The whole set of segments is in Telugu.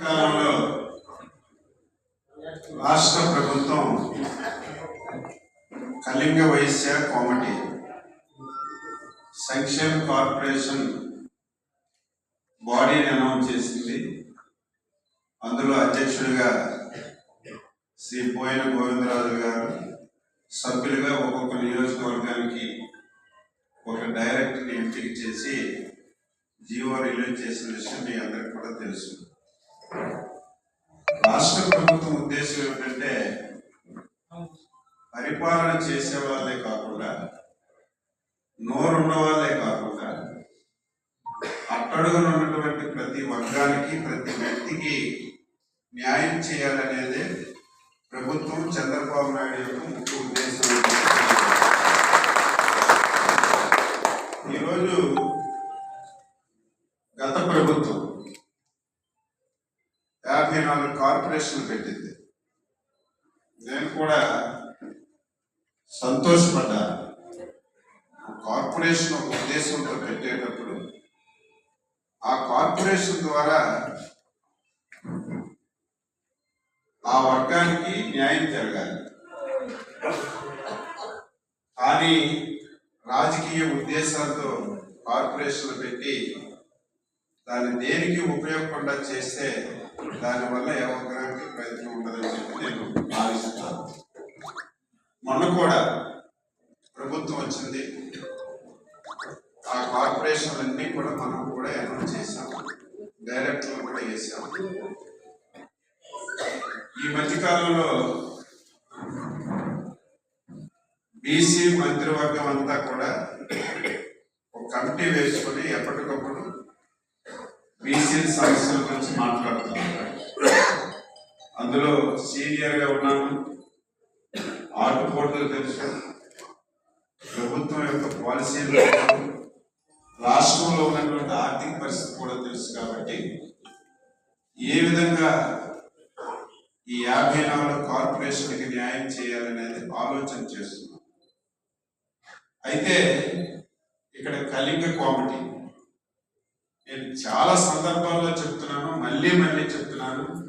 కాలంలో రాష్ట్ర ప్రభుత్వం కళింగ వైశ్య కోమటి సంక్షేమ కార్పొరేషన్ బాడీని అనౌన్స్ చేసింది. అందులో అధ్యక్షుడిగా శ్రీ పోయిన గోవిందరాజు గారు సభ్యులుగా ఒక్కొక్క నియోజకవర్గానికి ఒక డైరెక్టర్ని ఎంపిక చేసి జీవో రిలీజ్ చేసిన విషయం మీ అందరికి కూడా తెలుసు. రాష్ట్ర ప్రభుత్వం ఉద్దేశం ఏమిటంటే పరిపాలన చేసే వాళ్ళే కాకుండా నోరున్న వాళ్ళే కాకుండా అట్టడుగున ఉన్నటువంటి ప్రతి వర్గానికి ప్రతి వ్యక్తికి న్యాయం చేయాలనేదే ప్రభుత్వం చంద్రబాబు నాయుడు యొక్క ముఖ్య ఉద్దేశం. ఈరోజు గత ప్రభుత్వం యాభై నాలుగు పెట్టింది. నేను కూడా సంతోషపడ్డా. కార్పొరేషన్ ఒక ఉద్దేశంతో పెట్టేటప్పుడు ఆ కార్పొరేషన్ ద్వారా ఆ వర్గానికి న్యాయం జరగాలి. కానీ రాజకీయ ఉద్దేశాలతో కార్పొరేషన్లు పెట్టి దాన్ని దేనికి ఉపయోగకుండా చేస్తే దానివల్ల ఏమవుతుంది? ఒక్కరికి ప్రయత్నం ఉండదని చెప్పి నేను భావిస్తున్నాను. మొన్న కూడా ప్రభుత్వం వచ్చింది. ఆ కార్పొరేషన్లన్నీ కూడా మనం కూడా అనౌన్స్ చేశాం డైరెక్టర్లు కూడా చేశాం ఈ మధ్యకాలంలో బీసీ మంత్రివర్గం అంతా కూడా ఒక కమిటీ వేసుకొని ఎప్పటికప్పుడు బీసీ సమస్యల గురించి మాట్లాడుతున్నారు. అందులో సీనియర్గా ఉన్నాను. ఆటుపోట్లు తెలుసు. ప్రభుత్వం యొక్క పాలసీలు రాష్ట్రంలో ఉన్నటువంటి ఆర్థిక పరిస్థితి కూడా తెలుసు కాబట్టి ఏ విధంగా ఈ యాభై నాలుగు కార్పొరేషన్కి న్యాయం చేయాలనేది ఆలోచన చేస్తున్నాం. అయితే ఇక్కడ కళింగ కామెడీ. నేను చాలా సందర్భాల్లో చెప్తున్నాను మళ్ళీ మళ్ళీ చెప్తున్నాను.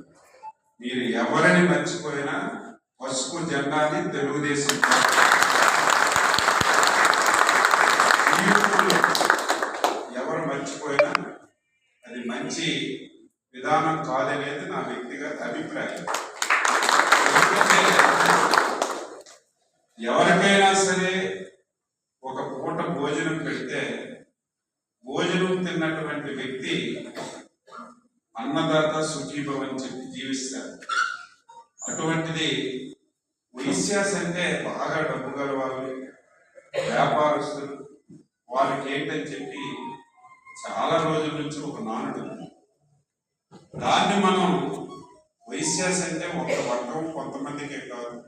మీరు ఎవరిని మర్చిపోయినా పసుపు జెండాని తెలుగుదేశం ఎవరు మర్చిపోయినా అది మంచి విధానం కాదనేది నా వ్యక్తిగత అభిప్రాయం. ఎవరికైనా సరే ఒక పూట భోజనం పెడితే భోజనం తిన్నటువంటి వ్యక్తి అన్నదాత సుఖీభవ అని చెప్పి జీవిస్తారు. అటువంటిది వైశ్యాస్ అంటే బాగా డబ్బు గల వాళ్ళు వ్యాపారస్తులు. వాళ్ళకి ఏంటని చెప్పి చాలా రోజుల నుంచి ఒక నానుడు. దాన్ని మనం వైశ్యాస్ అంటే ఒక వర్గం కొంతమందికే కాదు.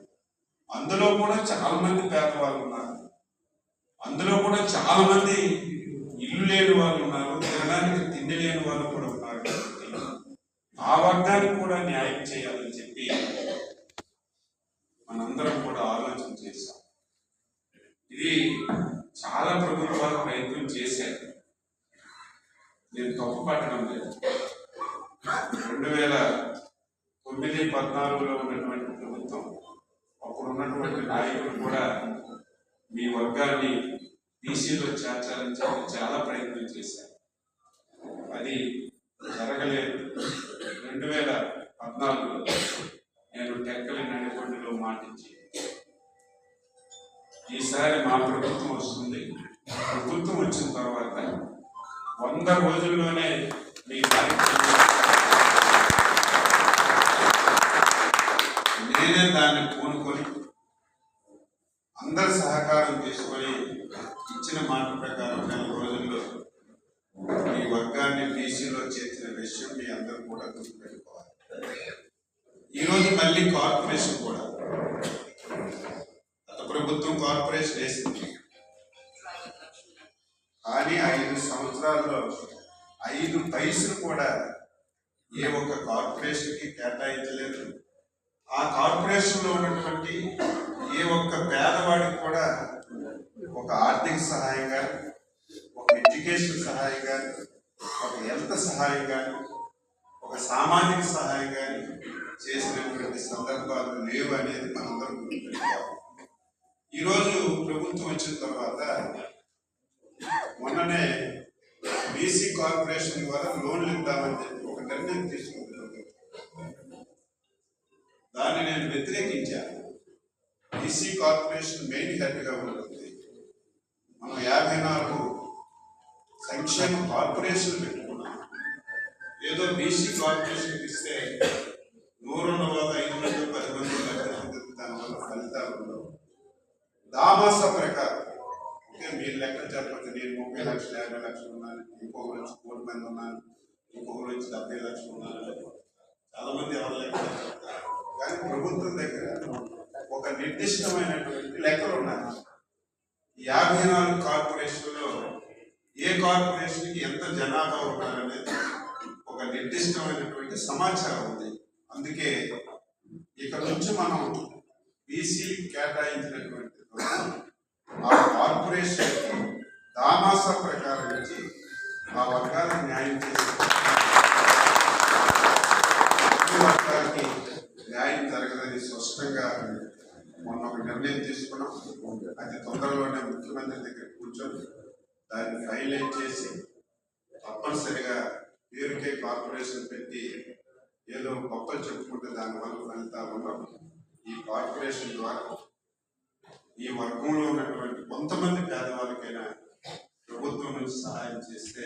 అందులో కూడా చాలా మంది పేదవాళ్ళు ఉన్నారు. అందులో కూడా చాలా మంది ఇల్లు లేని వాళ్ళు ఉన్నారు. తినడానికి తిండి లేని వాళ్ళు కూడా ఉన్నారు. ఆ వర్గానికి కూడా న్యాయం చేయాలని చెప్పి మనందరం కూడా ఆలోచన చేశాం. ఇది చాలా ప్రభుత్వాలు ప్రయత్నం చేశారు నేను తప్పు పట్టడం లేదు. రెండు వేల తొమ్మిది పద్నాలుగులో ఉన్నటువంటి ప్రభుత్వం అప్పుడు ఉన్నటువంటి నాయకులు కూడా మీ వర్గాన్ని బీసీలో చేర్చాలని చెప్పి చాలా ప్రయత్నం చేశారు. అది జరగలేదు. రెండు వేల పద్నాలుగులో నేను టెక్కలి నడికొండలో మాటించి ఈసారి మా ప్రభుత్వం వస్తుంది. ప్రభుత్వం వచ్చిన తర్వాత వంద రోజుల్లోనే మీ నేనే దాన్ని పూనుకొని అందరి సహకారం తీసుకొని ఇచ్చిన మాట ప్రకారం నెల వర్గాన్ని బీసీలో చేర్చిన విషయం మీ అందరూ కూడా గుర్తుపెట్టుకోవాలి. ఈరోజు మళ్ళీ కార్పొరేషన్ కూడా. గత ప్రభుత్వం కార్పొరేషన్ వేసింది. కానీ ఐదు సంవత్సరాల్లో ఐదు పైసలు కూడా ఏ ఒక్క కార్పొరేషన్కి కేటాయించలేదు. ఆ కార్పొరేషన్లో ఉన్నటువంటి ఏ ఒక్క పేదవాడికి కూడా ఒక ఆర్థిక సహాయంగా ఒక ఎడ్యుకేషన్ సహాయంగా ఒక ఎంత సహాయం కానీ ఒక సామాజిక సహాయం కానీ చేసినటువంటి సందర్భాలు లేవు అనేది మనందరం గుర్తుపెట్టుకోవాలి ఈరోజు ప్రభుత్వం వచ్చిన తర్వాత మొన్ననే బీసీ కార్పొరేషన్ ద్వారా లోన్లు ఇద్దామని చెప్పి ఒక నిర్ణయం తీసుకుంటున్నాను దాన్ని నేను వ్యతిరేకించాను బీసీ కార్పొరేషన్ మెయిన్ హెడ్గా ఉంటుంది మనం యాభై నాలుగు సంక్షేమ కార్పొరేషన్ పెట్టుకున్నాం ఏదో బీసీ కార్పొరేషన్ ఇస్తే నూరు వందల ఐదు మంది పది మంది లెక్కలు దానివల్ల ఫలితాలు ఉండవు దామాస ప్రకారం ఓకే మీరు లెక్క చెప్పచ్చు నేను ముప్పై లక్షలు యాభై లక్షలు ఉన్నాను ఇంకొకరు నుంచి కోటి మంది ఉన్నాను ఇంకొకరు నుంచి డెబ్బై లక్షలు ఉన్నాను చాలా మంది ఎవరు లెక్క కానీ ప్రభుత్వం దగ్గర ఒక నిర్దిష్టమైనటువంటి లెక్కలు ఉన్నాయి యాభై నాలుగు కార్పొరేషన్లో ఏ కార్పొరేషన్కి ఎంత జనాభా ఉన్నారనేది ఒక నిర్దిష్టమైనటువంటి సమాచారం ఉంది. అందుకే ఇక నుంచి మనం బీసీ కేటాయించినటువంటి ఆ కార్పొరేషన్ దామాస ప్రకారం నుంచి ఆ వర్గాలకు న్యాయం చేసి వర్గాలకి న్యాయం జరగదని స్పష్టంగా మొన్న ఒక నిర్ణయం తీసుకున్నాం. అది తొందరలోనే ముఖ్యమంత్రి దగ్గర కూర్చొని దాన్ని హైలైట్ చేసి తప్పనిసరిగా పేరుకే కార్పొరేషన్ పెట్టి ఏదో గొప్పలు చెప్పుకుంటే దానివల్ల ఫలితాలు ఉండవు. ఈ కార్పొరేషన్ ద్వారా ఈ వర్గంలో ఉన్నటువంటి కొంతమంది పేదవాళ్ళకైనా ప్రభుత్వం నుంచి సహాయం చేస్తే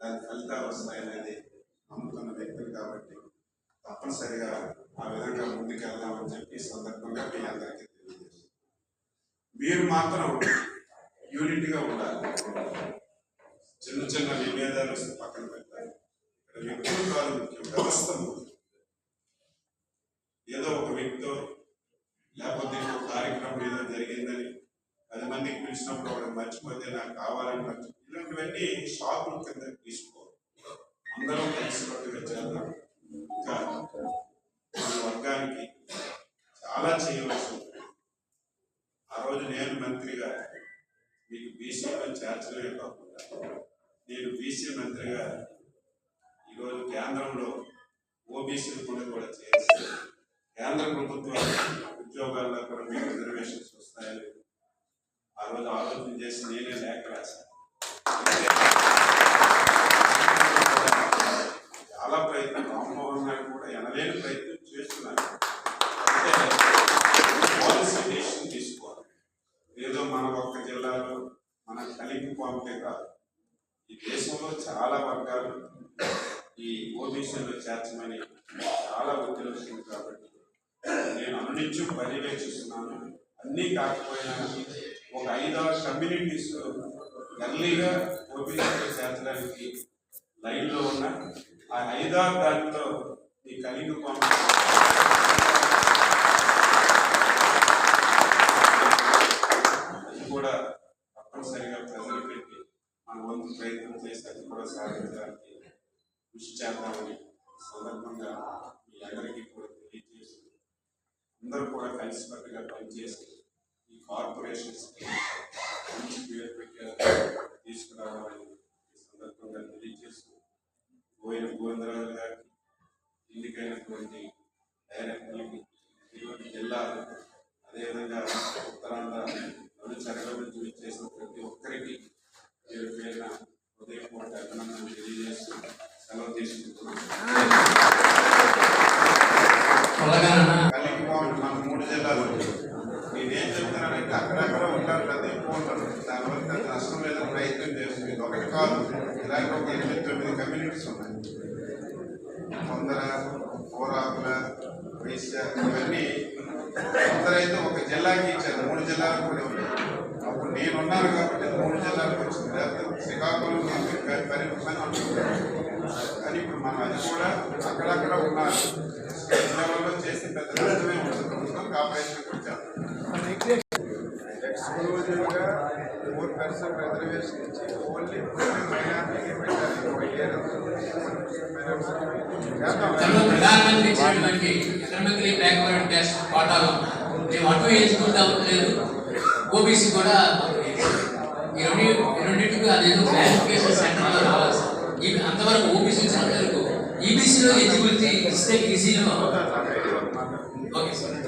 దాని ఫలితాలు వస్తాయనేది నమ్ముతున్న వ్యక్తులు కాబట్టి తప్పనిసరిగా ఆ విధంగా ముందుకెళ్దామని చెప్పి ఈ సందర్భంగా మీ అందరికీ తెలియజేస్తాను మీరు మాత్రం యూనిట్గా ఉండాలి. చిన్న చిన్న విభేదాలు పక్కన పెట్టాలి. ఇక్కడ వ్యక్తులు కాదు ముఖ్యం వ్యవస్థ ఏదో ఒక వ్యక్తితో లేకపోతే ఒక కార్యక్రమం ఏదో జరిగిందని పది మందికి పిలిచినప్పుడు వాడు మర్చిపోతే నాకు కావాలని మర్చి ఇలాంటివన్నీ షాపుల కింద తీసుకో అందరం కలిసికట్టుగా చేద్దాం. ఇంకా మన వర్గానికి చాలా చేయాలి ఉంది. ఆ రోజు నేను మంత్రిగా మీకు బీసీలో చేర్చడమే కాకుండా నేను బీసీ మంత్రిగా ఈరోజు కేంద్రంలో ఓబీసీలు కూడా కూడా చేసి కేంద్ర ప్రభుత్వ ఉద్యోగాల్లో కూడా మీకు రిజర్వేషన్స్ వస్తాయని ఆ రోజు ఆలోచన చేసి నేనే లేఖ రాశాను. చాలా ప్రయత్నం రామ్మోహన్ గారు కూడా ఎనలేని ప్రయత్నం చేస్తున్నారు అంటే పాలసీ డెసిషన్ తీసుకోవాలి. ఏదో మన ఒక్క జిల్లాలో మన కలిపి పంపే కాదు. ఈ దేశంలో చాలా వర్గాలు ఈ ఓబీసీలో చేర్చమని చాలా ఒత్తిడి వస్తుంది కాబట్టి నేను అనునిత్యం పర్యవేక్షిస్తున్నాను అన్నీ కాకపోయినా ఒక ఐదారు కమ్యూనిటీస్ ఎర్లీగా ఓబీసీలో చేర్చడానికి లైన్లో ఉన్న ఆ ఐదారు దాంట్లో ఈ కలిగి అది కూడా తప్పనిసరిగా ప్రజలు పెట్టి మన వంతు ప్రయత్నం చేసి అది కూడా సాధించడానికి కృషి చేద్దామని సందర్భంగా మీ అందరికీ కూడా తెలియజేస్తూ అందరూ కూడా కలిసికట్టుగా పనిచేసి ఈ కార్పొరేషన్స్ మంచి పేరు పెట్టే తీసుకురావాలని ఈ సందర్భంగా తెలియజేస్తూ పోయిన గోవిందరాజు గారికి ఎన్నికైనటువంటి డైరెక్టర్లకి ఈరోజు జిల్లాలు అదేవిధంగా ఉత్తరాంధ్ర నలుచరగల నుంచి చేసిన ప్రతి ఒక్కరికి పేరు పేరున హృదయపూర్వక అభినందనలు తెలియజేస్తూ సెలవు తీసుకుంటున్నాను తెలంగాణ కలిగి బాగుంది మన మూడు జిల్లాలు నేనేం చెప్తున్నానంటే అక్కడక్కడ ఉంటారు పెద్ద ఎక్కువ ఉంటారు దానివల్ల పెద్ద నష్టం లేదని ప్రయత్నం చేస్తుంది. ఒకటి కాదు. ఇలాంటి ఒక ఎనిమిది తొమ్మిది కమ్యూనిటీస్ ఉన్నాయి. కొందర పోరాకుల వైశ్య ఇవన్నీ కొందరైతే ఒక జిల్లాకి ఇచ్చారు. మూడు జిల్లాలకు కూడా ఉన్నాయి అప్పుడు నేను ఉన్నాను కాబట్టి మూడు జిల్లాలకు వచ్చింది. లేకపోతే శ్రీకాకుళం పరిమితమైన కానీ ఇప్పుడు మనం అది కూడా అక్కడక్కడ ఉన్నారు స్టేట్ లెవెల్లో చేసి పెద్ద నష్టమే ఉంటుంది. ప్రభుత్వం కాపరేషన్ కూడా పర్సెంట్ రిజర్వేషన్ ఇచ్చి ఓన్లీ మైనార్టీకి చదువు ప్రధానమంత్రి ఇచ్చినటువంటి ఎకనామికలీ బ్యాక్వర్డ్ టెస్ట్ కోటాలో మేము అటు ఎంచుకుంటాం లేదు. ఓబీసీ కూడా ఈ రెండు ఈ రెండింటికి అదేదో క్లారిఫికేషన్ సెంటర్లో రావాలి ఇవి అంతవరకు ఓబీసీ వరకు ఈబీసీలో ఎలిజిబిలిటీ ఇస్తే ఈసీలో ఓకే సార్.